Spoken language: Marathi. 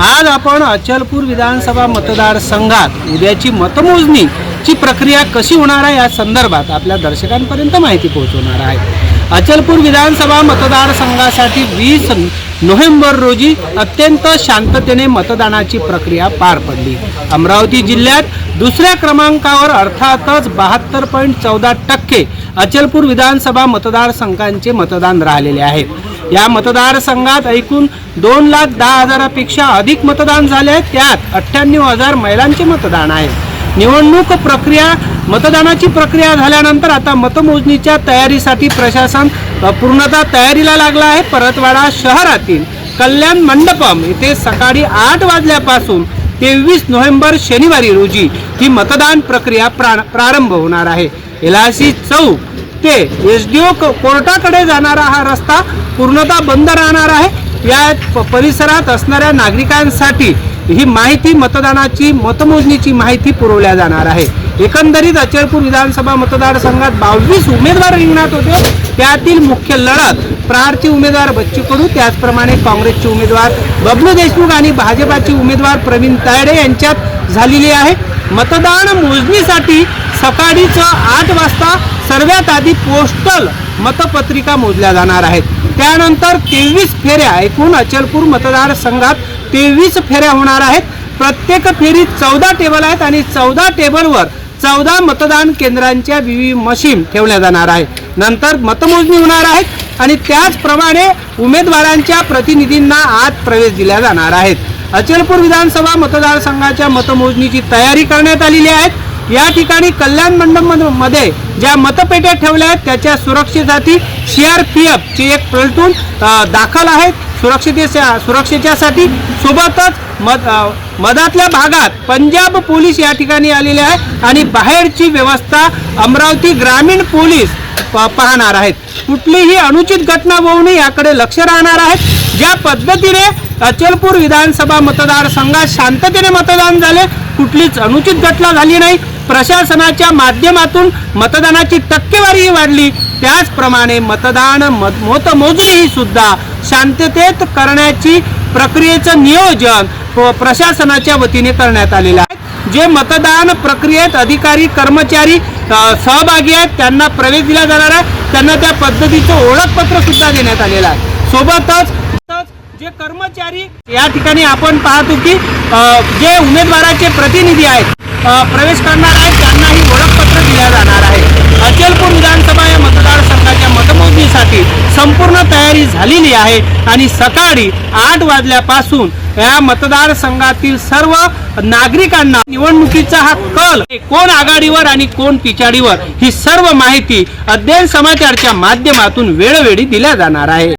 आज आपण अचलपूर विधानसभा मतदारसंघात उद्याची मतमोजणी ची प्रक्रिया कशी होणार आहे या संदर्भात आपल्या दर्शकांपर्यंत माहिती पोहोचवणार आहे. अचलपूर विधानसभा मतदारसंघासाठी वीस नोव्हेंबर रोजी अत्यंत शांततेने मतदानाची प्रक्रिया पार पडली. अमरावती जिल्ह्यात दुसऱ्या क्रमांकावर अर्थातच बहात्तर पॉईंट चौदा टक्के अचलपूर विधानसभा मतदारसंघांचे मतदान राहिलेले आहेत या मतदारसंघात एकूण दोन लाख दहा हजारापेक्षा अधिक मतदान झाले आहे त्यात अठ्ठ्याण्णव हजार महिलांचे मतदान आहे. निवडणूक प्रक्रिया मतदानाची प्रक्रिया झाल्यानंतर आता मतमोजणीच्या तयारीसाठी प्रशासन पूर्णतः तयारीला लागला आहे. परतवाडा शहरातील कल्याण मंडपम इथे सकाळी आठ वाजल्यापासून तेवीस नोव्हेंबर शनिवारी रोजी ही मतदान प्रक्रिया प्रा- प्रारंभ होणार आहे. एलआयसी चौक ते एस डी ओ कोर्टाकडे जाणारा हा रस्ता पूर्णतः बंद राहणार आहे. या प- परिसरात असणाऱ्या नागरिकांसाठी ही माहिती मतदानाची मतमोजणीची माहिती पुरवल्या जाणार आहे. एकंदरीत अचलपूर विधानसभा मतदारसंघात बावीस उमेदवार रिंगणात होते. त्यातील मुख्य लढत प्रहारचे उमेदवार बच्चू कडू त्याचप्रमाणे काँग्रेसचे उमेदवार बबलू देशमुख आणि भाजपाचे उमेदवार प्रवीण तायडे यांच्यात झालेली आहे. मतदान मोजणीसाठी सकाळीच आठ वाजता सर्वात आधी पोस्टल मतपत्रिका मोजल्या जाणार आहेत. त्यानंतर तेवीस फेऱ्या एकूण अचलपूर मतदारसंघात तेवीस फेऱ्या होणार आहेत. प्रत्येक फेरीत चौदा टेबल आहेत आणि चौदा टेबलवर चौदा मतदान केंद्रांच्या व्ही मशीन ठेवल्या जाणार आहे नंतर मतमोजणी होणार आहेत आणि त्याचप्रमाणे उमेदवारांच्या प्रतिनिधींना आत प्रवेश दिल्या जाणार आहेत. अचलपूर विधानसभा मतदारसंघाच्या मतमोजणीची तयारी करण्यात आलेली आहे. या ठिकाणी कल्याण मंडपमध्ये ज्या मतपेट्या ठेवल्या आहेत त्याच्या सुरक्षेसाठी सीआरपीएफ एफची एक प्लटून दाखल आहेत. सुरक्षितेच्या सुरक्षेच्यासाठी सोबतच मध मधातल्या भागात पंजाब पोलीस या ठिकाणी आलेले आहे आणि बाहेरची व्यवस्था अमरावती ग्रामीण पोलीस प- पाहणार आहेत. कुठलीही अनुचित घटना होऊ नये याकडे लक्ष राहणार आहेत. ज्या पद्धतीने अचलपूर विधानसभा मतदारसंघात शांततेने मतदान झाले कुठलीच अनुचित घटना झाली नाही. प्रशासनाच्या माध्यमातून मतदानाची टक्केवारीही वाढली. त्याचप्रमाणे मतदान मत मतमोजणी ही सुद्धा शांततेत करण्याची प्रक्रियेचं नियोजन प्रशासनाच्या वतीने करण्यात आलेलं आहे. जे मतदान प्रक्रियेत अधिकारी कर्मचारी सहभागी आहेत त्यांना प्रवेश दिला जाणार आहे. त्यांना त्या पद्धतीचं ओळखपत्र सुद्धा देण्यात आलेलं आहे. सोबतच जे कर्मचारी या ठिकाणी आपण पाहतो की जे उमेदवाराचे प्रतिनिधी आहेत प्रवेश करणार आहेत त्यांनाही ओळखपत्र दिल्या जाणार आहे. अचलपूर विधानसभा या मतदारसंघाच्या मतमोजणीसाठी संपूर्ण तयारी झालेली आहे आणि सकाळी आठ वाजल्यापासून या मतदारसंघातील सर्व नागरिकांना निवडणुकीचा हा कल कोण आघाडीवर आणि कोण पिछाडीवर ही सर्व माहिती अध्ययन समाचारच्या माध्यमातून वेळोवेळी दिल्या जाणार आहे.